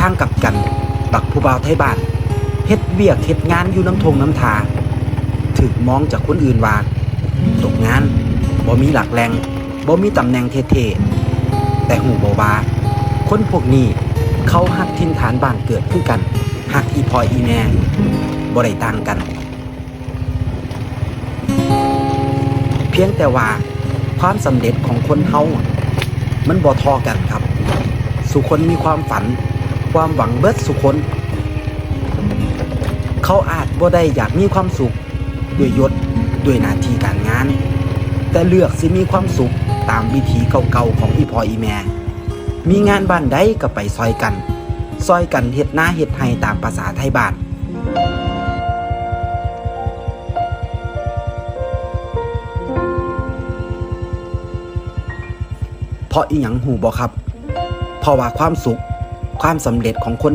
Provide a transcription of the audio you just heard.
ทางกลับกัน บักผู้บ่าวไทยบ้านเฮ็ดเบียกเฮ็ดงานอยู่น้ำทงน้ำทาถึกมองจากคนอื่นว่าตกงานบ่มีหลักแรงบ่มีตำแหน่งเท่ๆแต่หูบ่ว่าคนพวกนี้เขาหักทินฐานบ้านเกิดคือกันหักอีพออีแม่บ่ได้ต่างกัน เพียงแต่ว่าความสำเร็จของคนเฮามันบ่ทอกันครับ สุคนมีความฝัน ความหวังเบิดสุคน เขาอาจบ่ได้อยากมีความสุข ด้วยยศด้วยหน้าที่การงาน แต่เลือกสิมีความสุขตามวิธีเก่าๆของอีพออีแม่ มีงานบ้านใดก็ไปซอยกัน ซอยกันเฮ็ดหน้าเฮ็ดไห้ตามภาษาไทยบ้านเพราะอีหยังหูบ่ครับ เพราะว่าความสุข ความสำเร็จของคน